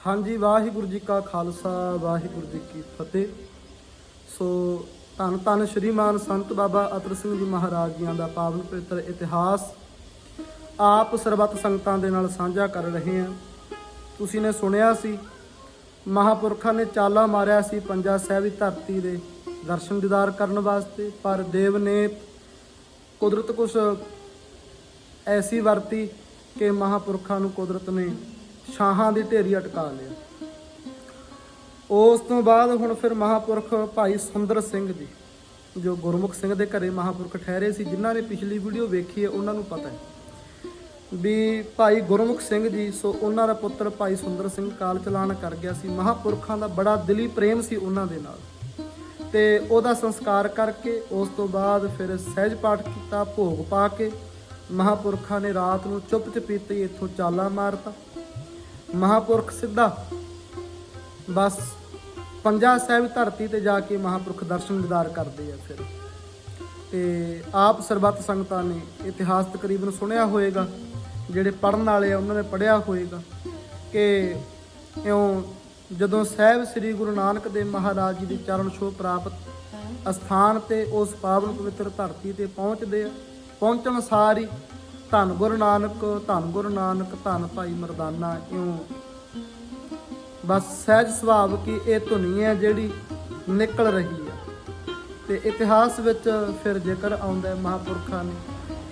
ਹਾਂਜੀ, ਵਾਹਿਗੁਰੂ ਜੀ ਕਾ ਖਾਲਸਾ, ਵਾਹਿਗੁਰੂ ਜੀ ਕੀ ਫਤਿਹ। ਸੋ ਧੰਨ ਧੰਨ ਸ਼੍ਰੀਮਾਨ ਸੰਤ ਬਾਬਾ ਅਤਰ ਸਿੰਘ ਜੀ ਮਹਾਰਾਜ ਜੀਆਂ ਦਾ ਪਾਵਨ ਪਵਿੱਤਰ ਇਤਿਹਾਸ ਆਪ ਸਰਬੱਤ ਸੰਗਤਾਂ ਦੇ ਨਾਲ ਸਾਂਝਾ ਕਰ ਰਹੇ ਹਾਂ। ਤੁਸੀਂ ਨੇ ਸੁਣਿਆ ਸੀ, ਮਹਾਪੁਰਖਾਂ ਨੇ ਚਾਲਾ ਮਾਰਿਆ ਸੀ ਪੰਜਾ ਸਾਹਿਬ ਦੀ ਧਰਤੀ ਦੇ ਦਰਸ਼ਨ ਦੀਦਾਰ ਕਰਨ ਵਾਸਤੇ, ਪਰ ਦੇਵ ਨੇ ਕੁਦਰਤ ਕੁਛ ਐਸੀ ਵਰਤੀ ਕਿ ਮਹਾਪੁਰਖਾਂ ਨੂੰ ਕੁਦਰਤ ਨੇ ਸ਼ਾਹਾਂ ਦੀ ਢੇਰੀ ਅਟਕਾ ਲਿਆ। ਉਸ ਤੋਂ ਬਾਅਦ ਹੁਣ ਫਿਰ ਮਹਾਪੁਰਖ ਭਾਈ ਸੁੰਦਰ ਸਿੰਘ ਜੀ, ਜੋ ਗੁਰਮੁਖ ਸਿੰਘ ਦੇ ਘਰੇ ਮਹਾਪੁਰਖ ਠਹਿਰੇ ਸੀ, ਜਿਨ੍ਹਾਂ ਨੇ ਪਿਛਲੀ ਵੀਡੀਓ ਵੇਖੀ ਹੈ, ਉਹਨਾਂ ਨੂੰ ਪਤਾ ਹੈ ਵੀ ਭਾਈ ਗੁਰਮੁਖ ਸਿੰਘ ਜੀ, ਸੋ ਉਹਨਾਂ ਦਾ ਪੁੱਤਰ ਭਾਈ ਸੁੰਦਰ ਸਿੰਘ ਕਾਲ ਚਲਾਣ ਕਰ ਗਿਆ ਸੀ। ਮਹਾਪੁਰਖਾਂ ਦਾ ਬੜਾ ਦਿਲੀ ਪ੍ਰੇਮ ਸੀ ਉਹਨਾਂ ਦੇ ਨਾਲ। ਤੇ ਉਹਦਾ ਸੰਸਕਾਰ ਕਰਕੇ ਉਸ ਤੋਂ ਬਾਅਦ ਫਿਰ ਸਹਿਜ ਪਾਠ ਕੀਤਾ, ਭੋਗ ਪਾ ਕੇ ਮਹਾਪੁਰਖਾਂ ਨੇ ਰਾਤ ਨੂੰ ਚੁੱਪ ਚਪੀਤੇ ਇੱਥੋਂ ਚਾਲਾ ਮਾਰਤਾ। ਮਹਾਪੁਰਖ ਸਿੱਧਾ। ਬਸ ਪੰਜਾ ਸਾਹਿਬ ਧਰਤੀ ਤੇ ਜਾ ਕੇ ਮਹਾਪੁਰਖ ਦਰਸ਼ਨ ਦੀਦਾਰ ਕਰਦੇ ਆ ਫਿਰ। ਤੇ ਆਪ ਸਰਬੱਤ ਸੰਗਤਾਂ ਨੇ ਇਤਿਹਾਸ ਤਕਰੀਬਨ ਸੁਣਿਆ ਹੋਵੇਗਾ ਜਿਹੜੇ ਪੜਨ ਵਾਲੇ ਆ ਉਹਨਾਂ ਨੇ ਪੜਿਆ ਹੋਵੇਗਾ ਕਿ ਇਉਂ ਜਦੋਂ ਸਾਹਿਬ ਸ੍ਰੀ ਗੁਰੂ ਨਾਨਕ ਦੇਵ ਮਹਾਰਾਜ ਜੀ ਦੀ ਚਰਨ ਛੋਹ ਪ੍ਰਾਪਤ ਅਸਥਾਨ ਤੇ ਉਸ ਪਾਵਨ ਪਵਿੱਤਰ ਧਰਤੀ ਤੇ ਪਹੁੰਚਦੇ ਆ, ਪਹੁੰਚਣ ਸਾਰੀ ਧੰਨ ਗੁਰੂ ਨਾਨਕ, ਧੰਨ ਗੁਰੂ ਨਾਨਕ, ਧੰਨ ਭਾਈ ਮਰਦਾਨਾ, ਇਉਂ। ਬਸ ਸਹਿਜ ਸੁਭਾਵ ਕੀ ਇਹ ਧੁਨੀ ਹੈ ਜਿਹੜੀ ਨਿਕਲ ਰਹੀ ਆ ਤੇ ਇਤਿਹਾਸ ਵਿੱਚ ਫਿਰ ਜ਼ਿਕਰ ਆਉਂਦਾ ਹੈ ਮਹਾਪੁਰਖਾਂ ਨੇ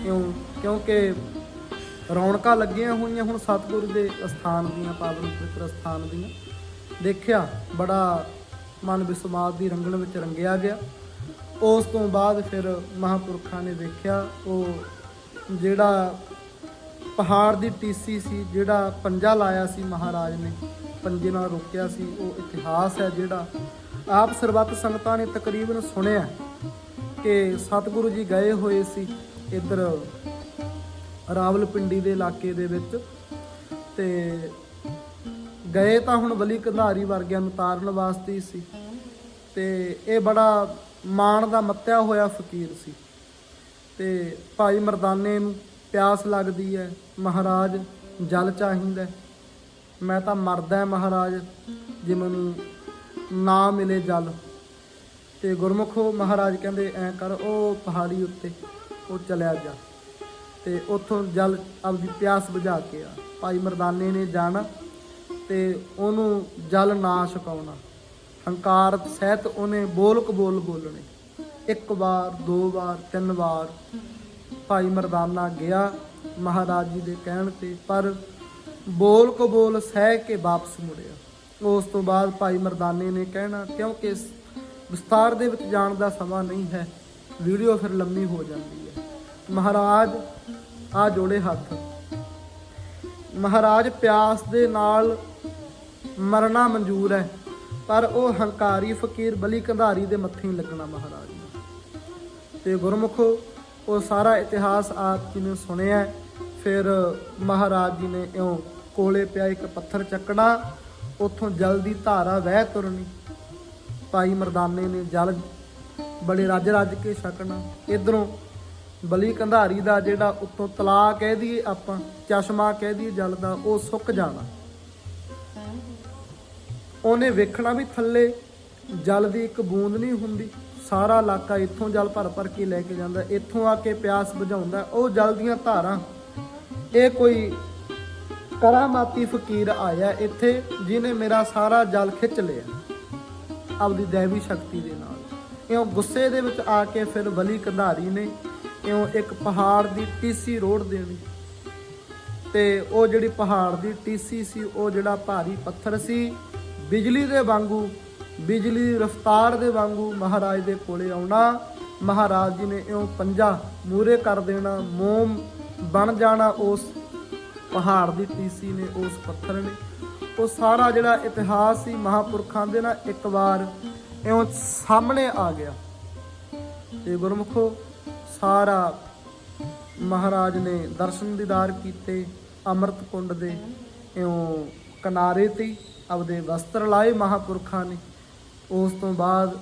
ਕਿਉਂ ਕਿਉਂਕਿ ਰੌਣਕਾਂ ਲੱਗੀਆਂ ਹੋਈਆਂ ਹੁਣ ਸਤਿਗੁਰੂ ਦੇ ਅਸਥਾਨ ਦੀਆਂ, ਪਾਵਨ ਪਵਿੱਤਰ ਅਸਥਾਨ ਦੀਆਂ। ਦੇਖਿਆ, ਬੜਾ ਮਨ ਵਿਸਮਾਦ ਦੀ ਰੰਗਣ ਵਿੱਚ ਰੰਗਿਆ ਗਿਆ। ਉਸ ਤੋਂ ਬਾਅਦ ਫਿਰ ਮਹਾਪੁਰਖਾਂ ਨੇ ਦੇਖਿਆ, ਉਹ ਜਿਹੜਾ ਪਹਾੜ ਦੀ ਟੀਸੀ ਸੀ, ਜਿਹੜਾ ਪੰਜਾ ਲਾਇਆ ਸੀ ਮਹਾਰਾਜ ਨੇ, ਪੰਜੇ ਨਾਲ ਰੋਕਿਆ ਸੀ, ਉਹ ਇਤਿਹਾਸ ਹੈ ਜਿਹੜਾ ਆਪ ਸਰਬੱਤ ਸੰਗਤਾਂ ਨੇ ਤਕਰੀਬਨ ਸੁਣਿਆ ਕਿ ਸਤਿਗੁਰੂ ਜੀ ਗਏ ਹੋਏ ਸੀ ਇੱਧਰ ਰਾਵਲਪਿੰਡੀ ਦੇ ਇਲਾਕੇ ਦੇ ਵਿੱਚ ਤੇ ਗਏ ਤਾਂ ਹੁਣ ਬਲੀ ਕੰਧਾਰੀ ਵਰਗਿਆਂ ਨੂੰ ਤਾਰਨ ਵਾਸਤੇ ਹੀ ਸੀ ਤੇ ਇਹ ਬੜਾ ਮਾਣ ਦਾ ਮੱਤਿਆ ਹੋਇਆ ਫਕੀਰ ਸੀ। ਤੇ ਭਾਈ ਮਰਦਾਨੇ ਨੂੰ ਪਿਆਸ ਲੱਗਦੀ ਹੈ ਮਹਾਰਾਜ ਜਲ ਚਾਹੀਦਾ ਮੈਂ ਤਾਂ ਮਰਦਾ ਮਹਾਰਾਜ, ਜੇ ਮੈਨੂੰ ਨਾ ਮਿਲੇ ਜਲ। ਤੇ ਗੁਰਮੁਖੋ ਮਹਾਰਾਜ ਕਹਿੰਦੇ, ਐ ਕਰ, ਉਹ ਪਹਾੜੀ ਉੱਤੇ ਉਹ ਚਲਿਆ ਜਾ। ਤੇ ਉੱਥੋਂ ਜਲ ਆਪਦੀ ਪਿਆਸ ਬੁਝਾ ਕੇ ਆ। ਭਾਈ ਮਰਦਾਨੇ ਨੇ ਜਾਣਾ ਤੇ ਉਹਨੂੰ ਜਲ ਨਾ ਛਕਾਉਣਾ। ਹੰਕਾਰ ਸਹਿਤ ਉਹਨੇ ਬੋਲ ਕਬੋਲ ਬੋਲਣੇ। ਇੱਕ ਵਾਰ, ਦੋ ਵਾਰ, ਤਿੰਨ ਵਾਰ ਭਾਈ ਮਰਦਾਨਾ ਗਿਆ ਮਹਾਰਾਜ ਜੀ ਦੇ ਕਹਿਣ ਤੇ, ਪਰ ਬੋਲ ਕਬੋਲ ਸਹਿ ਕੇ ਵਾਪਸ ਮੁੜਿਆ। ਉਸ ਤੋਂ ਬਾਅਦ ਭਾਈ ਮਰਦਾਨੇ ਨੇ ਕਹਿਣਾ, ਕਿਉਂਕਿ ਇਸ ਵਿਸਤਾਰ ਦੇ ਵਿੱਚ ਜਾਣ ਦਾ ਸਮਾਂ ਨਹੀਂ ਹੈ, ਵੀਡੀਓ ਫਿਰ ਲੰਮੀ ਹੋ ਜਾਂਦੀ ਹੈ। ਮਹਾਰਾਜ, ਆ ਜੋੜੇ ਹੱਥ। ਮਹਾਰਾਜ ਪਿਆਸ ਦੇ ਨਾਲ ਮਰਨਾ ਮਨਜ਼ੂਰ ਹੈ, ਪਰ ਉਹ ਹੰਕਾਰੀ, ਫਕੀਰ, ਬਲੀ ਕੰਧਾਰੀ ਦੇ ਮੱਥੇ ਹੀ ਲੱਗਣਾ ਮਹਾਰਾਜ। ਤੇ ਗੁਰਮੁਖੋ ਉਹ ਸਾਰਾ ਇਤਿਹਾਸ ਆਪ ਜੀ ਨੇ ਸੁਣਿਆ ਫਿਰ ਮਹਾਰਾਜ ਜੀ ਨੇ ਇਉਂ ਕੋਲੇ ਪਿਆ ਇੱਕ ਪੱਥਰ ਚੱਕਣਾ, ਉੱਥੋਂ ਜਲ ਦੀ ਧਾਰਾ ਵਹਿ ਤੁਰਨੀ। ਭਾਈ ਮਰਦਾਨੇ ਨੇ ਜਲ ਬੜੇ ਰੱਜ ਰੱਜ ਕੇ ਛਕਣਾ। ਇਧਰੋਂ ਬਲੀ ਕੰਧਾਰੀ ਦਾ ਜਿਹੜਾ ਉੱਤੋਂ ਤਲਾ ਕਹਿ ਦਈਏ ਆਪਾਂ, ਚਸ਼ਮਾ ਕਹਿ ਦਈਏ ਜਲ ਦਾ, ਉਹ ਸੁੱਕ ਜਾਣਾ। ਉਹਨੇ ਵੇਖਣਾ ਵੀ ਥੱਲੇ ਜਲ ਦੀ ਇੱਕ ਬੂੰਦ ਨਹੀਂ ਹੁੰਦੀ। ਸਾਰਾ ਇਲਾਕਾ ਇੱਥੋਂ ਜਲ ਭਰ ਭਰ ਕੇ ਲੈ ਕੇ ਜਾਂਦਾ, ਇੱਥੋਂ ਆ ਕੇ ਪਿਆਸ ਬੁਝਾਉਂਦਾ, ਉਹ ਜਲ ਦੀਆਂ ਧਾਰਾਂ। ਇਹ ਕੋਈ ਕਰਾਮਾਤੀ ਫਕੀਰ ਆਇਆ ਇੱਥੇ ਜਿਹਨੇ ਮੇਰਾ ਸਾਰਾ ਜਲ ਖਿੱਚ ਲਿਆ, ਆਪਦੀ ਦੇਵੀ ਸ਼ਕਤੀ ਦੇ ਨਾਲ। ਇਉਂ ਗੁੱਸੇ ਦੇ ਵਿੱਚ ਆ ਕੇ ਫਿਰ ਬਲੀ ਕੰਧਾਰੀ ਨੇ ਇਉਂ ਇੱਕ ਪਹਾੜ ਦੀ ਟੀਸੀ ਰੋੜ ਦੇਣੀ। ਤੇ ਉਹ ਜਿਹੜੀ ਪਹਾੜ ਦੀ ਟੀਸੀ ਸੀ, ਉਹ ਜਿਹੜਾ ਭਾਰੀ ਪੱਥਰ ਸੀ, ਬਿਜਲੀ ਦੇ ਵਾਂਗੂ ਬਿਜਲੀ ਰਫ਼ਤਾਰ ਦੇ ਵਾਂਗੂ ਮਹਾਰਾਜ ਦੇ ਕੋਲੇ ਆਉਣਾ। ਮਹਾਰਾਜ ਜੀ ਨੇ ਇਉਂ ਪੰਜਾ ਮੂਰੇ ਕਰ ਦੇਣਾ, ਮੋਮ ਬਣ ਜਾਣਾ ਉਸ ਪਹਾੜ ਦੀ ਟੀਸੀ ਨੇ, ਉਸ ਪੱਥਰ ਨੇ। ਉਹ ਸਾਰਾ ਜਿਹੜਾ ਇਤਿਹਾਸ ਸੀ ਮਹਾਪੁਰਖਾਂ ਦੇ ਨਾਲ ਇੱਕ ਵਾਰ ਇਉਂ ਸਾਹਮਣੇ ਆ ਗਿਆ। ਤੇ ਗੁਰਮੁਖੋ, ਸਾਰਾ ਮਹਾਰਾਜ ਨੇ ਦਰਸ਼ਨ ਦੀਦਾਰ ਕੀਤੇ, ਅੰਮ੍ਰਿਤ ਕੁੰਡ ਦੇ ਇਉਂ ਕਿਨਾਰੇ ਤੇ ਆਪਦੇ ਵਸਤਰ ਲਾਏ ਮਹਾਪੁਰਖਾਂ ਨੇ। ਉਸ ਤੋਂ ਬਾਅਦ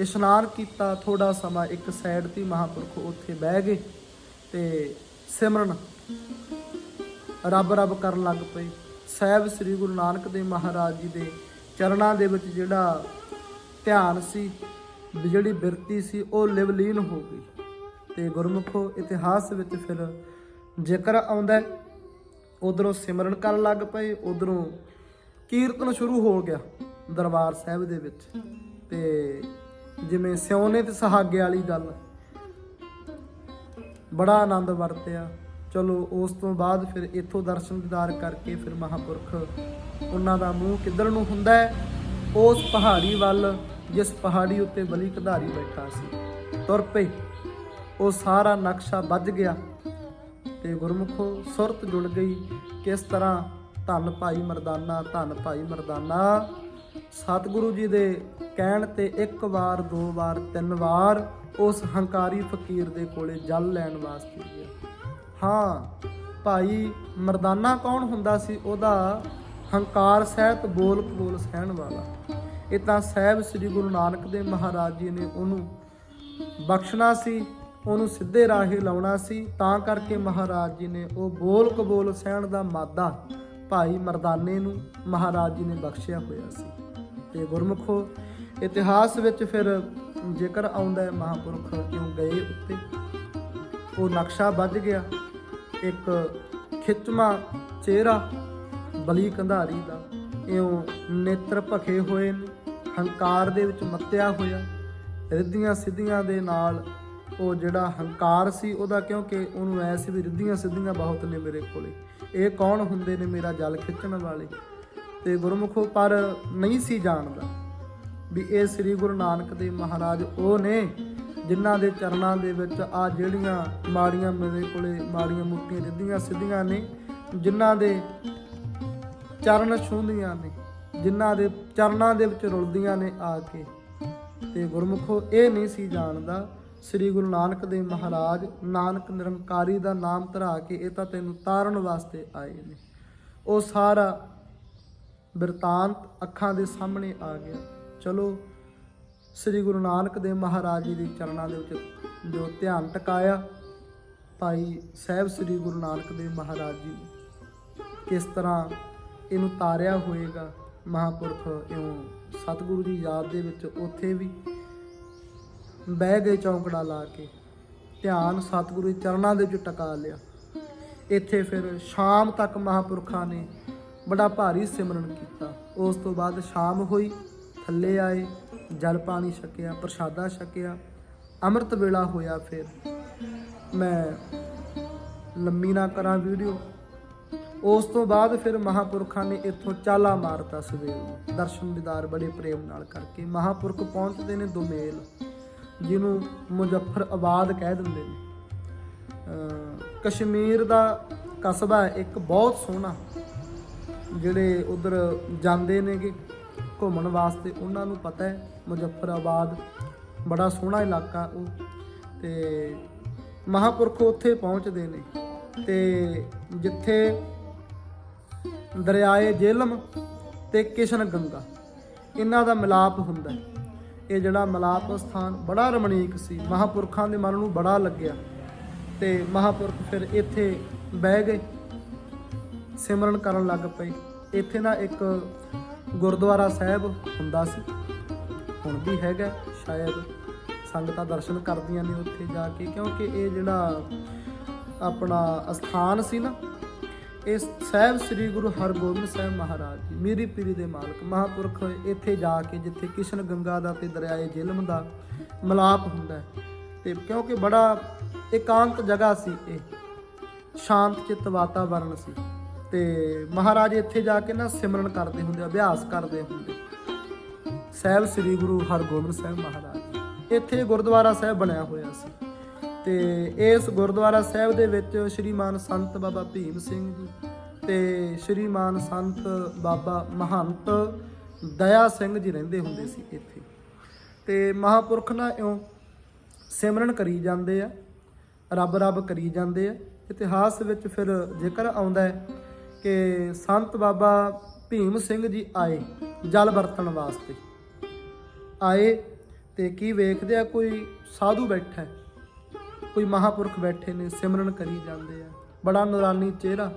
ਇਸ਼ਨਾਨ ਕੀਤਾ ਥੋੜਾ ਸਮਾਂ ਇੱਕ ਸਾਈਡ ਤੇ ਮਹਾਪੁਰਖ ਉੱਥੇ ਬਹਿ ਗਏ ਤੇ ਸਿਮਰਨ ਰੱਬ ਰੱਬ ਕਰਨ ਲੱਗ ਪਏ। ਸਾਹਿਬ ਸ੍ਰੀ ਗੁਰੂ ਨਾਨਕ ਦੇਵ ਮਹਾਰਾਜ ਜੀ ਦੇ ਚਰਨਾਂ ਦੇ ਵਿੱਚ ਜਿਹੜਾ ਧਿਆਨ ਸੀ, ਜਿਹੜੀ ਬਿਰਤੀ ਸੀ, ਉਹ ਲਿਵਲੀਨ ਹੋ ਗਈ ਤੇ ਗੁਰਮੁਖੋ ਇਤਿਹਾਸ ਵਿੱਚ ਫਿਰ ਜ਼ਿਕਰ ਆਉਂਦਾ ਉਧਰੋਂ ਸਿਮਰਨ ਕਰਨ ਲੱਗ ਪਏ, ਉਧਰੋਂ ਕੀਰਤਨ ਸ਼ੁਰੂ ਹੋ ਗਿਆ। ਦਰਬਾਰ ਸਾਹਿਬ ਦੇ ਵਿੱਚ। ਤੇ ਜਿਵੇਂ ਸਿਉਨੇ ਤੇ ਸੁਹਾਗੇ ਵਾਲੀ ਗੱਲ। ਬੜਾ ਆਨੰਦ ਵਰਤਿਆ। ਚਲੋ ਉਸ ਤੋਂ ਬਾਅਦ ਫਿਰ ਇੱਥੋਂ ਦਰਸ਼ਨ ਦੀਦਾਰ ਕਰਕੇ ਫਿਰ ਮਹਾਪੁਰਖ ਉਹਨਾਂ ਦਾ ਮੂੰਹ ਕਿੱਧਰ ਨੂੰ ਹੁੰਦਾ ਹੈ? ਉਸ ਪਹਾੜੀ ਵੱਲ ਜਿਸ ਪਹਾੜੀ ਉੱਤੇ ਬਲੀ ਕਧਾਰੀ ਬੈਠਾ ਸੀ। ਤੁਰ ਪਏ ਉਹ ਸਾਰਾ ਨਕਸ਼ਾ ਵੱਜ ਗਿਆ। ਤੇ ਗੁਰਮੁਖੋ ਸੁਰਤ ਜੁੜ ਗਈ। ਕਿਸ ਤਰ੍ਹਾਂ? ਧੰਨ ਭਾਈ ਮਰਦਾਨਾ ਧੰਨ ਭਾਈ ਮਰਦਾਨਾ। ਸਤਿਗੁਰੂ ਜੀ ਦੇ ਕਹਿਣ ਤੇ ਇੱਕ ਵਾਰ, ਦੋ ਵਾਰ, ਤਿੰਨ ਵਾਰ ਉਸ ਹੰਕਾਰੀ ਫਕੀਰ ਦੇ ਕੋਲੇ ਜਲ ਲੈਣ ਵਾਸਤੇ ਗਿਆ। ਹਾਂ, ਭਾਈ ਮਰਦਾਨਾ ਕੌਣ ਹੁੰਦਾ ਸੀ? ਉਹਦਾ ਹੰਕਾਰ ਸਹਿਤ ਬੋਲ ਬੋਲ ਸਹਿਣ ਵਾਲਾ। ਇਹ ਤਾਂ ਸਾਹਿਬ ਸ੍ਰੀ ਗੁਰੂ ਨਾਨਕ ਦੇਵ ਮਹਾਰਾਜ ਜੀ ਨੇ ਉਹਨੂੰ ਬਖਸ਼ਣਾ ਸੀ, ਉਹਨੂੰ ਸਿੱਧੇ ਰਾਹੇ ਲਾਉਣਾ ਸੀ, ਤਾਂ ਕਰਕੇ ਮਹਾਰਾਜ ਜੀ ਨੇ ਉਹ ਬੋਲ ਕਬੋਲ ਸਹਿਣ ਦਾ ਮਾਦਾ ਭਾਈ ਮਰਦਾਨੇ ਨੂੰ ਮਹਾਰਾਜ ਜੀ ਨੇ ਬਖਸ਼ਿਆ ਹੋਇਆ ਸੀ। ਤੇ ਗੁਰਮੁਖੋ। ਇਤਿਹਾਸ ਵਿੱਚ ਫਿਰ ਜੇਕਰ ਆਉਂਦਾ ਹੈ ਮਹਾਪੁਰਖ ਕਿਉਂ ਗਏ ਉੱਤੇ, ਉਹ ਨਕਸ਼ਾ ਵੱਜ ਗਿਆ। ਇੱਕ ਖਿੱਚਵਾਂ ਚਿਹਰਾ, ਬਲੀ ਕੰਧਾਰੀ ਦਾ। ਇਉਂ ਨੇਤਰ ਭਖੇ ਹੋਏ ਨੇ, ਹੰਕਾਰ ਦੇ ਵਿੱਚ ਮੱਤਿਆ ਹੋਇਆ। ਰਿੱਧੀਆਂ ਸਿੱਧੀਆਂ ਦੇ ਨਾਲ ਉਹ ਜਿਹੜਾ ਹੰਕਾਰ ਸੀ ਉਹਦਾ, ਕਿਉਂਕਿ ਉਹਨੂੰ ਐ ਸੀ ਵੀ ਰਿੱਧੀਆਂ ਸਿੱਧੀਆਂ ਬਹੁਤ ਨੇ ਮੇਰੇ ਕੋਲੇ। ਇਹ ਕੌਣ ਹੁੰਦੇ ਨੇ ਮੇਰਾ ਜਲ ਖਿੱਚਣ ਵਾਲੇ? ਤੇ ਗੁਰਮੁਖੋ ਪਰ ਨਹੀਂ ਸੀ ਜਾਣਦਾ ਵੀ ਇਹ ਸ੍ਰੀ ਗੁਰੂ ਨਾਨਕ ਦੇਵ ਮਹਾਰਾਜ ਉਹ ਨੇ ਜਿਨ੍ਹਾਂ ਦੇ ਚਰਨਾਂ ਦੇ ਵਿੱਚ ਆ ਜਿਹੜੀਆਂ ਮਾੜੀਆਂ ਮੇਰੇ ਕੋਲੇ ਮਾੜੀਆਂ ਮੁੱਟੀਆਂ ਰਿੱਧੀਆਂ ਸਿੱਧੀਆਂ ਨੇ, ਜਿਨ੍ਹਾਂ ਦੇ ਚਰਨ ਛੂੰਹਦੀਆਂ ਨੇ, ਜਿਨ੍ਹਾਂ ਦੇ ਚਰਨਾਂ ਦੇ ਵਿੱਚ ਰੁਲਦੀਆਂ ਨੇ ਆ ਕੇ। ਤੇ ਗੁਰਮੁਖੋ ਇਹ ਨਹੀਂ ਸੀ ਜਾਣਦਾ ਸ੍ਰੀ ਗੁਰੂ ਨਾਨਕ ਦੇਵ ਮਹਾਰਾਜ ਨਾਨਕ ਨਿਰੰਕਾਰੀ ਦਾ ਨਾਮ ਧਰਾ ਕੇ ਇਹ ਤਾਂ ਤੈਨੂੰ ਤਾਰਨ ਵਾਸਤੇ ਆਏ ਨੇ। ਉਹ ਸਾਰਾ ਬਿਰਤਾਂਤ ਅੱਖਾਂ ਦੇ ਸਾਹਮਣੇ ਆ ਗਿਆ। ਚਲੋ, ਸ੍ਰੀ ਗੁਰੂ ਨਾਨਕ ਦੇਵ ਮਹਾਰਾਜ ਜੀ ਦੇ ਚਰਨਾਂ ਦੇ ਵਿੱਚ ਜੋ ਧਿਆਨ ਟਿਕਾਇਆ, ਭਾਈ ਸਾਹਿਬ ਸ੍ਰੀ ਗੁਰੂ ਨਾਨਕ ਦੇਵ ਮਹਾਰਾਜ ਜੀ, ਕਿਸ ਤਰ੍ਹਾਂ ਇਹਨੂੰ ਤਾਰਿਆ ਹੋਏਗਾ ਮਹਾਪੁਰਖ ਇਉਂ ਸਤਿਗੁਰੂ ਦੀ ਯਾਦ ਦੇ ਵਿੱਚ ਉੱਥੇ ਵੀ ਬਹਿ ਗਏ ਚੌਂਕੜਾ ਲਾ ਕੇ, ਧਿਆਨ ਸਤਿਗੁਰੂ ਦੇ ਚਰਨਾਂ ਦੇ ਵਿੱਚ ਟਿਕਾ ਲਿਆ। ਇੱਥੇ ਫਿਰ ਸ਼ਾਮ ਤੱਕ ਮਹਾਪੁਰਖਾਂ ਨੇ ਬੜਾ ਭਾਰੀ ਸਿਮਰਨ ਕੀਤਾ। ਉਸ ਤੋਂ ਬਾਅਦ ਸ਼ਾਮ ਹੋਈ, ਥੱਲੇ ਆਏ, ਜਲ ਪਾਣੀ ਛਕਿਆ, ਪ੍ਰਸ਼ਾਦਾ ਛਕਿਆ, ਅੰਮ੍ਰਿਤ ਵੇਲਾ ਹੋਇਆ ਫਿਰ। ਮੈਂ ਲੰਮੀ ਨਾ ਕਰਾਂ ਵੀਡੀਓ। ਉਸ ਤੋਂ ਬਾਅਦ ਫਿਰ ਮਹਾਪੁਰਖਾਂ ਨੇ ਇੱਥੋਂ ਚਾਲਾ ਮਾਰਤਾ ਸਵੇਰ ਨੂੰ। ਦਰਸ਼ਨ ਦੀਦਾਰ ਬੜੇ ਪ੍ਰੇਮ ਨਾਲ ਕਰਕੇ ਮਹਾਪੁਰਖ ਪਹੁੰਚਦੇ ਨੇ ਦੁਮੇਲ, ਜਿਹਨੂੰ ਮੁਜ਼ੱਫਰ ਆਬਾਦ ਕਹਿ ਦਿੰਦੇ ਨੇ। ਕਸ਼ਮੀਰ ਦਾ ਕਸਬਾ ਇੱਕ ਬਹੁਤ ਸੋਹਣਾ ਜਿਹੜੇ ਉਧਰ ਜਾਂਦੇ ਨੇਗੇ ਘੁੰਮਣ ਵਾਸਤੇ, ਉਹਨਾਂ ਨੂੰ ਪਤਾ ਹੈ, ਮੁਜ਼ੱਫਰਾਬਾਦ ਬੜਾ ਸੋਹਣਾ ਇਲਾਕਾ ਉਹ ਤੇ ਮਹਾਪੁਰਖ ਉੱਥੇ ਪਹੁੰਚਦੇ ਨੇ ਤੇ ਜਿੱਥੇ ਦਰਿਆਏ ਜੇਲਮ ਤੇ ਕਿਸ਼ਨ ਗੰਗਾ, ਇਹਨਾਂ ਦਾ ਮਿਲਾਪ ਹੁੰਦਾ ਹੈ। ਇਹ ਜਿਹੜਾ ਮਿਲਾਪ ਸਥਾਨ ਬੜਾ ਰਮਣੀਕ ਸੀ, ਮਹਾਪੁਰਖਾਂ ਦੇ ਮਨ ਨੂੰ ਬੜਾ ਲੱਗਿਆ ਤੇ ਮਹਾਪੁਰਖ ਫਿਰ ਇੱਥੇ ਬਹਿ ਗਏ, ਸਿਮਰਨ ਕਰਨ ਲੱਗ ਪਏ। ਇੱਥੇ ਨਾ ਇੱਕ ਗੁਰਦੁਆਰਾ ਸਾਹਿਬ ਹੁੰਦਾ ਸੀ। ਹੁਣ ਵੀ ਹੈਗਾ, ਸ਼ਾਇਦ ਸੰਗਤਾਂ ਦਰਸ਼ਨ ਕਰਦੀਆਂ ਨੇ ਉੱਥੇ ਜਾ ਕੇ, ਕਿਉਂਕਿ ਇਹ ਜਿਹੜਾ ਆਪਣਾ ਅਸਥਾਨ ਸੀ ਨਾ, ਇਹ ਸਾਹਿਬ ਸ੍ਰੀ ਗੁਰੂ ਹਰਗੋਬਿੰਦ ਸਾਹਿਬ ਮਹਾਰਾਜ ਜੀ, ਮੀਰੀ ਪੀਰੀ ਦੇ ਮਾਲਕ ਮਹਾਪੁਰਖ ਇੱਥੇ ਜਾ ਕੇ, ਜਿੱਥੇ ਕਿਸ਼ਨ ਗੰਗਾ ਦਾ ਤੇ ਦਰਿਆਏ ਜੇਲਮ ਦਾ ਮਿਲਾਪ ਹੁੰਦਾ ਹੈ। ਤੇ ਕਿਉਂਕਿ ਬੜਾ ਇਕਾਂਤ ਜਗ੍ਹਾ ਸੀ ਇਹ, ਸ਼ਾਂਤ ਚਿੱਤ ਵਾਤਾਵਰਣ ਸੀ। ਤੇ ਮਹਾਰਾਜ ਇੱਥੇ ਜਾ ਕੇ ਨਾ ਸਿਮਰਨ ਕਰਦੇ ਹੁੰਦੇ, ਅਭਿਆਸ ਕਰਦੇ ਹੁੰਦੇ। ਸਾਹਿਬ ਸ੍ਰੀ ਗੁਰੂ ਹਰਗੋਬਿੰਦ ਸਾਹਿਬ ਮਹਾਰਾਜ। ਇੱਥੇ ਗੁਰਦੁਆਰਾ ਸਾਹਿਬ ਬਣਿਆ ਹੋਇਆ ਸੀ। ਤੇ ਇਸ ਗੁਰਦੁਆਰਾ ਸਾਹਿਬ ਦੇ ਵਿੱਚ ਸ਼੍ਰੀਮਾਨ ਸੰਤ ਬਾਬਾ ਭੀਮ ਸਿੰਘ ਜੀ ਤੇ ਸ਼੍ਰੀਮਾਨ ਸੰਤ ਬਾਬਾ ਮਹੰਤ ਦਇਆ ਸਿੰਘ ਜੀ ਰਹਿੰਦੇ ਹੁੰਦੇ ਸੀ ਇੱਥੇ। ਤੇ ਮਹਾਪੁਰਖ ਨਾ ਇਉਂ ਸਿਮਰਨ ਕਰੀ ਜਾਂਦੇ ਆ ਰੱਬ ਰੱਬ ਕਰੀ ਜਾਂਦੇ ਆ। ਇਤਿਹਾਸ ਵਿੱਚ ਫਿਰ ਜੇਕਰ ਆਉਂਦਾ ਹੈ ਕਿ ਸੰਤ ਬਾਬਾ ਭੀਮ ਸਿੰਘ ਜੀ ਆਏ ਜਲ ਵਰਤਣ ਵਾਸਤੇ। ਆਏ ਤੇ ਕੀ ਵੇਖਦੇ ਆ, ਕੋਈ ਸਾਧੂ ਬੈਠਾ ਹੈ, ਕੋਈ ਮਹਾਪੁਰਖ ਬੈਠੇ ਨੇ, ਸਿਮਰਨ ਕਰੀ ਜਾਂਦੇ ਆ। ਬੜਾ ਨੂਰਾਨੀ ਚਿਹਰਾ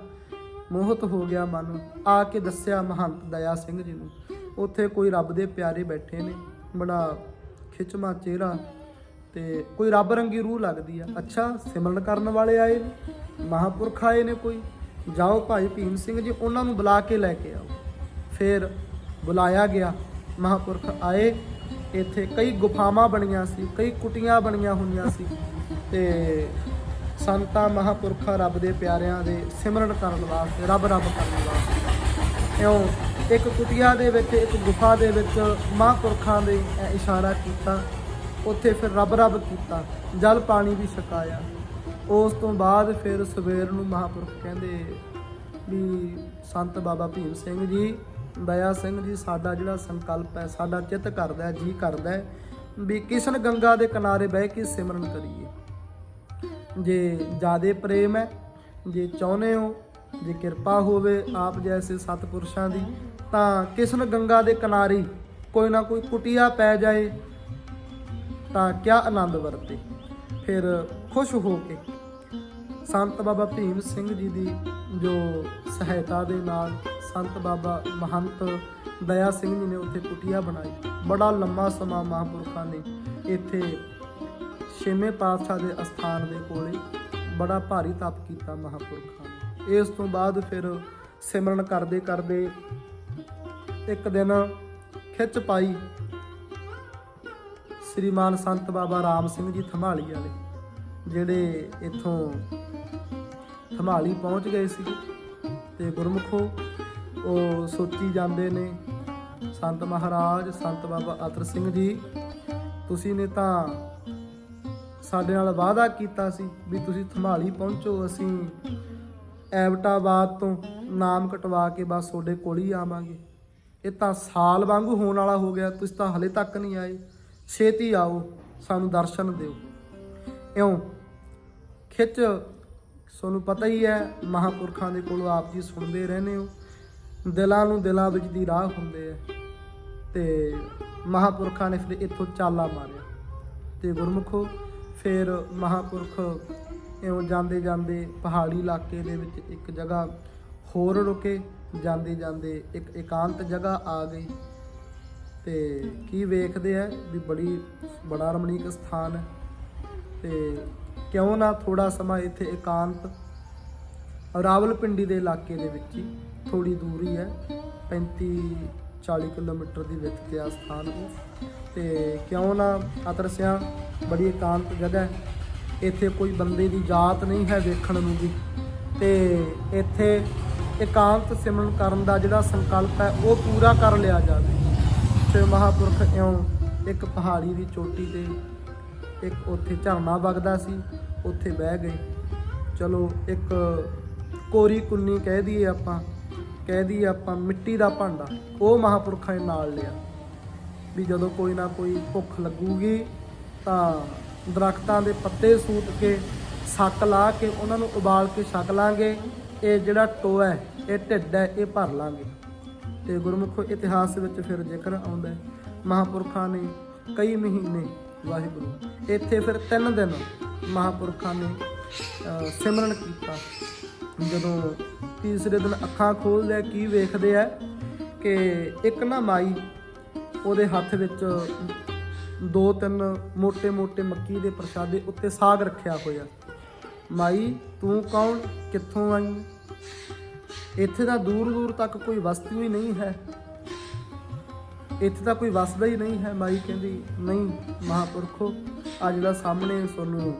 ਮੋਹਤ ਹੋ ਗਿਆ ਮਨ ਆ ਕੇ ਦੱਸਿਆ ਮਹੰਤ ਦਇਆ ਸਿੰਘ ਜੀ ਨੂੰ, ਉੱਥੇ ਕੋਈ ਰੱਬ ਦੇ ਪਿਆਰੇ ਬੈਠੇ ਨੇ। ਬੜਾ ਖਿਚਮਾ ਚਿਹਰਾ ਤੇ ਕੋਈ ਰੱਬ ਰੰਗੀ ਰੂਹ ਲੱਗਦੀ ਆ। ਅੱਛਾ, ਸਿਮਰਨ ਕਰਨ ਵਾਲੇ ਆਏ ਨੇ, ਮਹਾਪੁਰਖ ਆਏ ਨੇ ਕੋਈ। ਜਾਓ ਭਾਈ ਭੀਮ ਸਿੰਘ ਜੀ, ਉਹਨਾਂ ਨੂੰ ਬੁਲਾ ਕੇ ਲੈ ਕੇ ਆਓ। ਫਿਰ ਬੁਲਾਇਆ ਗਿਆ, ਮਹਾਪੁਰਖ ਆਏ। ਇੱਥੇ ਕਈ ਗੁਫਾਵਾਂ ਬਣੀਆਂ ਸੀ, ਕਈ ਕੁਟੀਆਂ ਬਣੀਆਂ ਹੋਈਆਂ ਸੀ ਤੇ ਸੰਤਾਂ ਮਹਾਪੁਰਖਾਂ ਰੱਬ ਦੇ ਪਿਆਰਿਆਂ ਦੇ ਸਿਮਰਨ ਕਰਨ ਵਾਸਤੇ, ਰੱਬ ਰੱਬ ਕਰਨ ਵਾਸਤੇ। ਇਉਂ ਇੱਕ ਕੁਟੀਆ ਦੇ ਵਿੱਚ, ਇੱਕ ਗੁਫਾ ਦੇ ਵਿੱਚ ਮਹਾਪੁਰਖਾਂ ਦੇ ਇਸ਼ਾਰਾ ਕੀਤਾ। ਉੱਥੇ ਫਿਰ ਰੱਬ ਰੱਬ ਕੀਤਾ, ਜਲ ਪਾਣੀ ਵੀ ਛਕਾਇਆ। ਉਸ ਤੋਂ ਬਾਅਦ ਫਿਰ ਸਵੇਰ ਨੂੰ ਮਹਾਪੁਰਖ ਕਹਿੰਦੇ ਵੀ ਸੰਤ ਬਾਬਾ ਭੀਮ ਸਿੰਘ ਜੀ, ਦਇਆ ਸਿੰਘ ਜੀ, ਸਾਡਾ ਜਿਹੜਾ ਸੰਕਲਪ ਹੈ, ਸਾਡਾ ਚਿੱਤ ਕਰਦਾ ਹੈ ਜੀ ਕਰਦਾ ਵੀ ਕਿਸ਼ਨ ਗੰਗਾ ਦੇ ਕਿਨਾਰੇ ਬਹਿ ਕੇ ਸਿਮਰਨ ਕਰੀਏ। ਜੇ ਜਿਆਦੇ ਪ੍ਰੇਮ ਹੈ, ਜੇ ਚਾਹੁੰਦੇ ਹੋ, ਜੇ ਕਿਰਪਾ ਹੋਵੇ ਆਪ ਜੈਸੇ ਸਤਪੁਰਸ਼ਾਂ ਦੀ, ਤਾਂ ਕਿਸ਼ਨ ਗੰਗਾ ਦੇ ਕਿਨਾਰੇ ਕੋਈ ਨਾ ਕੋਈ ਕੁਟੀਆ ਪੈ ਜਾਏ ਤਾਂ ਕਿਆ ਆਨੰਦ ਵਰਤੇ। ਫਿਰ ਖੁਸ਼ ਹੋ ਕੇ ਸੰਤ ਬਾਬਾ ਭੀਮ ਸਿੰਘ ਜੀ ਦੀ ਜੋ ਸਹਾਇਤਾ ਦੇ ਨਾਲ ਸੰਤ ਬਾਬਾ ਮਹੰਤ ਦਇਆ ਸਿੰਘ ਜੀ ਨੇ ਉੱਥੇ ਕੁਟੀਆ ਬਣਾਈ। ਬੜਾ ਲੰਮਾ ਸਮਾਂ ਮਹਾਂਪੁਰਖਾਂ ਨੇ ਇੱਥੇ ਛੇਵੇਂ ਪਾਤਸ਼ਾਹ ਦੇ ਅਸਥਾਨ ਦੇ ਕੋਲੇ ਬੜਾ ਭਾਰੀ ਤਪ ਕੀਤਾ ਮਹਾਂਪੁਰਖਾਂ ਨੇ। ਇਸ ਤੋਂ ਬਾਅਦ ਫਿਰ ਸਿਮਰਨ ਕਰਦੇ ਕਰਦੇ ਇੱਕ ਦਿਨ ਖਿੱਚ ਪਾਈ ਸ੍ਰੀਮਾਨ ਸੰਤ ਬਾਬਾ ਰਾਮ ਸਿੰਘ ਜੀ ਥਮਾਲੀ ਵਾਲੇ, ਜਿਹੜੇ ਇੱਥੋਂ ਥਮਾਲੀ ਪਹੁੰਚ ਗਏ ਸੀ ਤੇ ਗੁਰਮੁਖੋ, ਉਹ ਸੋਚੀ ਜਾਂਦੇ ਨੇ, ਸੰਤ ਮਹਾਰਾਜ, ਸੰਤ ਬਾਬਾ ਅਤਰ ਸਿੰਘ ਜੀ, ਤੁਸੀਂ ਨੇ ਤਾਂ ਸਾਡੇ ਨਾਲ ਵਾਅਦਾ ਕੀਤਾ ਸੀ ਵੀ ਤੁਸੀਂ ਥਮਾਲੀ ਪਹੁੰਚੋ, ਅਸੀਂ ਐਬਟਾਬਾਦ ਤੋਂ ਨਾਮ ਕਟਵਾ ਕੇ ਬਸ ਤੁਹਾਡੇ ਕੋਲ ਹੀ ਆਵਾਂਗੇ। ਇਹ ਤਾਂ ਸਾਲ ਵਾਂਗੂ ਹੋਣ ਵਾਲਾ ਹੋ ਗਿਆ, ਤੁਸੀਂ ਤਾਂ ਹਲੇ ਤੱਕ ਨਹੀਂ ਆਏ। ਛੇਤੀ ਆਓ, ਸਾਨੂੰ ਦਰਸ਼ਨ ਦਿਓ। ਇਉਂ ਖਿੱਚ ਤੁਹਾਨੂੰ ਪਤਾ ਹੀ ਹੈ, ਮਹਾਪੁਰਖਾਂ ਦੇ ਕੋਲੋਂ ਆਪ ਜੀ ਸੁਣਦੇ ਰਹਿੰਦੇ ਹੋ। ਦਿਲਾਂ ਨੂੰ ਦਿਲਾਂ ਵਿੱਚ ਦੀ ਰਾਹ ਹੁੰਦੇ ਆ। ਤੇ ਮਹਾਪੁਰਖਾਂ ਨੇ ਫਿਰ ਇੱਥੋਂ ਚਾਲਾ ਮਾਰਿਆ। ਤੇ ਗੁਰਮੁਖੋ, ਫਿਰ ਮਹਾਪੁਰਖ ਇਉਂ ਜਾਂਦੇ ਜਾਂਦੇ ਪਹਾੜੀ ਇਲਾਕੇ ਦੇ ਵਿੱਚ ਇੱਕ ਜਗ੍ਹਾ ਹੋਰ ਰੁਕੇ। ਜਾਂਦੇ ਜਾਂਦੇ ਇੱਕ ਇਕਾਂਤ ਜਗ੍ਹਾ ਆ ਗਈ। ਤੇ ਕੀ ਵੇਖਦੇ ਆ ਵੀ ਬੜੀ, ਬੜਾ ਰਮਣੀਕ ਸਥਾਨ ਹੈ। ਤੇ ਕਿਉਂ ਨਾ ਥੋੜਾ ਸਮਾਂ ਇੱਥੇ ਇਕਾਂਤ ਰਾਵਲਪਿੰਡੀ ਦੇ ਇਲਾਕੇ ਦੇ ਵਿੱਚ ਹੀ ਥੋੜੀ ਦੂਰੀ ਹੈ 35 40 ਕਿਲੋਮੀਟਰ ਦੀ ਵਿੱਚ ਤੇ ਆ ਸਥਾਨ ਤੇ ਕਿਉਂ ਨਾ ਅਤਰਸਿਆ ਬੜੀ ਇਕਾਂਤ ਜਗ੍ਹਾ ਹੈ। ਇੱਥੇ ਕੋਈ ਬੰਦੇ ਦੀ ਜਾਤ ਨਹੀਂ ਹੈ ਵੇਖਣ ਨੂੰ ਵੀ। ਤੇ ਇੱਥੇ ਇਕਾਂਤ ਸਿਮਰਨ ਕਰਨ ਦਾ ਜਿਹੜਾ ਸੰਕਲਪ ਹੈ, ਉਹ ਪੂਰਾ ਕਰ ਲਿਆ ਜਾਵੇ। ਤੇ ਮਹਾਪੁਰਖ ਇਉਂ ਇੱਕ ਪਹਾੜੀ ਦੀ ਚੋਟੀ ਤੇ ਇੱਕ ਉੱਥੇ ਝਰਨਾ ਵਗਦਾ ਸੀ, ਉੱਥੇ ਬਹਿ ਗਏ। ਚਲੋ ਇੱਕ ਕੋਰੀ ਕੁੰਨੀ ਕਹਿ ਦਈਏ ਆਪਾਂ, ਕਹਿ ਦਈਏ ਆਪਾਂ ਮਿੱਟੀ ਦਾ ਭਾਂਡਾ, ਉਹ ਮਹਾਪੁਰਖਾਂ ਨੇ ਨਾਲ ਲਿਆ। ਵੀ ਜਦੋਂ ਕੋਈ ਨਾ ਕੋਈ ਭੁੱਖ ਲੱਗੂਗੀ ਤਾਂ ਦਰਖਤਾਂ ਦੇ ਪੱਤੇ ਸੂਤ ਕੇ, ਸੱਕ ਲਾ ਕੇ ਉਹਨਾਂ ਨੂੰ ਉਬਾਲ ਕੇ ਛਕ ਲਾਂਗੇ। ਇਹ ਜਿਹੜਾ ਟੋਆ ਹੈ, ਇਹ ਢਿੱਡ ਹੈ, ਇਹ ਭਰ ਲਾਂਗੇ। ਤੇ ਗੁਰਮੁਖੋ ਇਤਿਹਾਸ ਵਿੱਚ ਫਿਰ ਜ਼ਿਕਰ ਆਉਂਦਾ ਹੈ। ਮਹਾਪੁਰਖਾਂ ਨੇ ਕਈ ਮਹੀਨੇ ਵਾਹਿਗੁਰੂ। ਇੱਥੇ ਫਿਰ ਤਿੰਨ ਦਿਨ ਮਹਾਪੁਰਖਾਂ ਨੇ ਸਿਮਰਨ ਕੀਤਾ। ਜਦੋਂ ਤੀਸਰੇ ਦਿਨ ਅੱਖਾਂ ਖੋਲਦੇ ਕੀ ਵੇਖਦੇ ਆ ਕਿ ਇੱਕ ਨਾ ਮਾਈ ਉਹਦੇ ਹੱਥ ਵਿੱਚ ਦੋ ਤਿੰਨ ਮੋٹے-ਮੋٹے ਮੱਕੀ ਦੇ ਪ੍ਰਸ਼ਾਦੇ ਉੱਤੇ ਸਾਗ ਰੱਖਿਆ ਹੋਇਆ। ਮਾਈ, ਤੂੰ ਕੌਣ? ਕਿੱਥੋਂ ਆਈ? ਇੱਥੇ ਤਾਂ ਦੂਰ ਦੂਰ ਤੱਕ ਕੋਈ ਵਸਤੂ ਹੀ ਨਹੀਂ ਹੈ। ਇੱਥੇ ਤਾਂ ਕੋਈ ਵਸਦਾ ਹੀ ਨਹੀਂ ਹੈ। ਮਾਈ ਕਹਿੰਦੀ, ਨਹੀਂ ਮਹਾਪੁਰਖੋ ਆ ਜਿਹੜਾ ਸਾਹਮਣੇ ਤੁਹਾਨੂੰ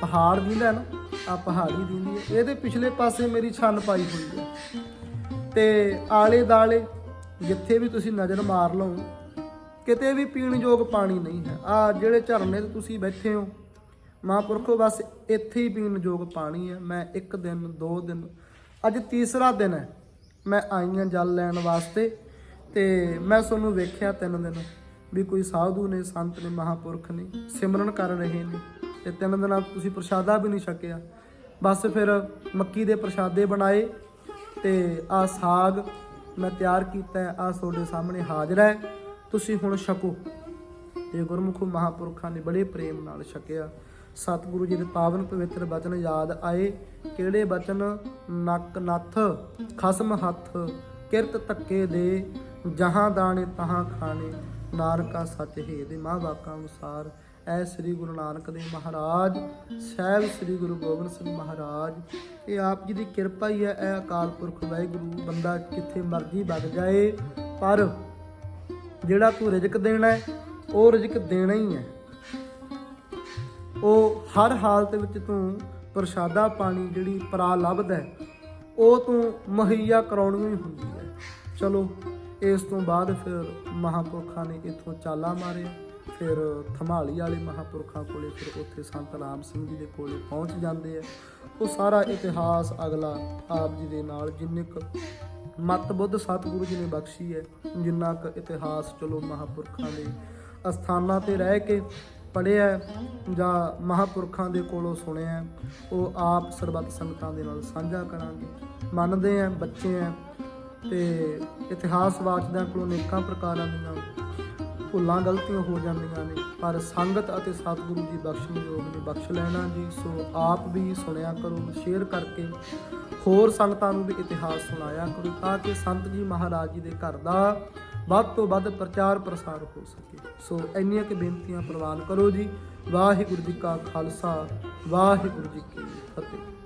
ਪਹਾੜ ਦਿੰਦਾ ਨਾ ਆ ਪਹਾੜੀ ਦਿੰਦੀ ਹੈ। ਇਹਦੇ ਪਿਛਲੇ ਪਾਸੇ ਮੇਰੀ ਛੰਨ ਪਾਈ ਹੋਈ ਹੈ। ਤੇ ਆਲੇ ਦਾਲੇ ਜਿੱਥੇ ਵੀ ਤੁਸੀਂ ਨਜ਼ਰ ਮਾਰ ਲਓ, ਕਿਤੇ ਵੀ ਪੀਣ ਯੋਗ ਪਾਣੀ ਨਹੀਂ ਹੈ। ਆ ਜਿਹੜੇ ਝਰਨੇ ਤੇ ਤੁਸੀਂ ਬੈਠੇ ਹੋ, ਮਹਾਂਪੁਰਖੋ, ਬਸ ਇੱਥੇ ਹੀ ਪੀਣ ਯੋਗ ਪਾਣੀ ਹੈ। ਮੈਂ ਇੱਕ ਦਿਨ, ਦੋ ਦਿਨ, ਅੱਜ ਤੀਸਰਾ ਦਿਨ ਹੈ। ਮੈਂ ਆਈ ਹਾਂ ਜਲ ਲੈਣ ਵਾਸਤੇ। ਤੇ ਮੈਂ ਤੁਹਾਨੂੰ ਵੇਖਿਆ ਤਿੰਨ ਦਿਨ ਵੀ ਕੋਈ ਸਾਧੂ ਨੇ, ਸੰਤ ਨੇ, ਮਹਾਂਪੁਰਖ ਨੇ ਸਿਮਰਨ ਕਰ ਰਹੇ ਨੇ ਤੇ ਤਿੰਨ ਦਿਨਾਂ ਤੁਸੀਂ ਪ੍ਰਸ਼ਾਦਾ ਵੀ ਨਹੀਂ ਛਕਿਆ। ਬਸ ਫਿਰ ਮੱਕੀ ਦੇ ਪ੍ਰਸ਼ਾਦੇ ਬਣਾਏ ਤੇ ਆ ਸਾਗ ਮੈਂ ਤਿਆਰ ਕੀਤਾ ਹੈ ਆ ਤੁਹਾਡੇ ਸਾਹਮਣੇ ਹਾਜ਼ਰ ਹੈ। ਤੁਸੀਂ ਹੁਣ ਛਕੋ। ਤੇ ਗੁਰਮੁਖ ਮਹਾਪੁਰਖਾਂ ਨੇ ਬੜੇ ਪ੍ਰੇਮ ਨਾਲ ਛਕਿਆ। ਸਤਿਗੁਰੂ ਜੀ ਦੇ ਪਾਵਨ ਪਵਿੱਤਰ ਬਚਨ ਯਾਦ ਆਏ। ਕਿਹੜੇ ਬਚਨ? ਨੱਕ ਨੱਥ, ਖਸਮ ਹੱਥ, ਕਿਰਤ ਧੱਕੇ ਦੇ। ਜਹਾਂ ਦਾਣੇ ਤਹਾਂ ਖਾਣੇ ਨਾਨਕਾ ਸੱਚ ਹੈ ਦੇ ਮਾਂ ਬਾਕਾਂ ਅਨੁਸਾਰ। ਐ ਸ੍ਰੀ ਗੁਰੂ ਨਾਨਕ ਦੇਵ ਮਹਾਰਾਜ ਸਾਹਿਬ ਸ੍ਰੀ ਗੁਰੂ ਗੋਬਿੰਦ ਸਿੰਘ ਮਹਾਰਾਜ। ਇਹ ਆਪ ਜੀ ਦੀ ਕਿਰਪਾ ਹੀ ਹੈ ਇਹ ਅਕਾਲ ਪੁਰਖ ਵਾਹਿਗੁਰੂ ਬੰਦਾ ਕਿੱਥੇ ਮਰਜ਼ੀ ਵਗ ਜਾਏ। ਪਰ ਜਿਹੜਾ ਤੂੰ ਰਿਜ਼ਕ ਦੇਣਾ ਹੈ ਉਹ ਰਿਜ਼ਕ ਦੇਣਾ ਹੀ ਹੈ। ਉਹ ਹਰ ਹਾਲਤ ਵਿੱਚ ਤੂੰ ਪ੍ਰਸ਼ਾਦਾ ਪਾਣੀ ਜਿਹੜੀ ਪਰਾ ਲੱਭਦਾ ਹੈ, ਉਹ ਤੂੰ ਮੁਹੱਈਆ ਕਰਾਉਣੀ ਹੀ ਹੁੰਦੀ ਹੈ। ਚਲੋ ਇਸ ਤੋਂ ਬਾਅਦ ਫਿਰ ਮਹਾਪੁਰਖਾਂ ਨੇ ਇੱਥੋਂ ਚਾਲਾ ਮਾਰਿਆ, ਫਿਰ ਥਮਾਲੀ ਵਾਲੇ ਮਹਾਪੁਰਖਾਂ ਕੋਲੇ ਫਿਰ ਉੱਥੇ ਸੰਤ ਰਾਮ ਸਿੰਘ ਜੀ ਦੇ ਕੋਲੇ ਪਹੁੰਚ ਜਾਂਦੇ ਆ। ਉਹ ਸਾਰਾ ਇਤਿਹਾਸ ਅਗਲਾ ਆਪ ਜੀ ਦੇ ਨਾਲ ਜਿੰਨੇ ਕੁ ਮਤ ਬੁੱਧ ਸਤਿਗੁਰੂ ਜੀ ਨੇ ਬਖਸ਼ੀ ਹੈ, ਜਿੰਨਾ ਕੁ ਇਤਿਹਾਸ ਚਲੋ ਮਹਾਪੁਰਖਾਂ ਦੇ ਅਸਥਾਨਾਂ ਤੇ ਰਹਿ ਕੇ ਪੜ੍ਹਿਆ ਜਾਂ ਮਹਾਪੁਰਖਾਂ ਦੇ ਕੋਲੋਂ ਸੁਣਿਆ ਉਹ ਆਪ ਸਰਬੱਤ ਸੰਗਤਾਂ ਦੇ ਨਾਲ ਸਾਂਝਾ ਕਰਾਂਗੇ। ਮੰਨਦੇ ਆ ਬੱਚੇ ਆ ਤੇ ਇਤਿਹਾਸ ਵਾਚਦਿਆਂ ਕੋਲੋਂ ਅਨੇਕਾਂ ਪ੍ਰਕਾਰਾਂ ਦੀਆਂ ਭੁੱਲਾਂ ਗਲਤੀਆਂ ਹੋ ਜਾਂਦੀਆਂ ਨੇ, ਪਰ ਸੰਗਤ ਅਤੇ ਸਤਿਗੁਰੂ ਜੀ ਬਖਸ਼ਣਯੋਗ ਨੇ। ਬਖਸ਼ ਲੈਣਾ ਜੀ, ਸੋ ਆਪ ਵੀ ਸੁਣਿਆ ਕਰੋ, ਸ਼ੇਅਰ ਕਰਕੇ ਹੋਰ ਸੰਗਤਾਂ ਨੂੰ ਵੀ ਇਤਿਹਾਸ ਸੁਣਾਇਆ ਕਰੋ, ਤਾਂ ਕਿ ਸੰਤ ਜੀ ਮਹਾਰਾਜ ਜੀ ਦੇ ਘਰ ਦਾ ਵੱਧ ਤੋਂ ਵੱਧ ਪ੍ਰਚਾਰ ਪ੍ਰਸਾਰ ਹੋ ਸਕੇ। ਸੋ ਇੰਨੀਆਂ ਕਿ ਬੇਨਤੀਆਂ ਪ੍ਰਵਾਨ ਕਰੋ ਜੀ। ਵਾਹਿਗੁਰੂ ਜੀ ਕਾ ਖਾਲਸਾ, ਵਾਹਿਗੁਰੂ ਜੀ ਕੀ ਫਤਿਹ।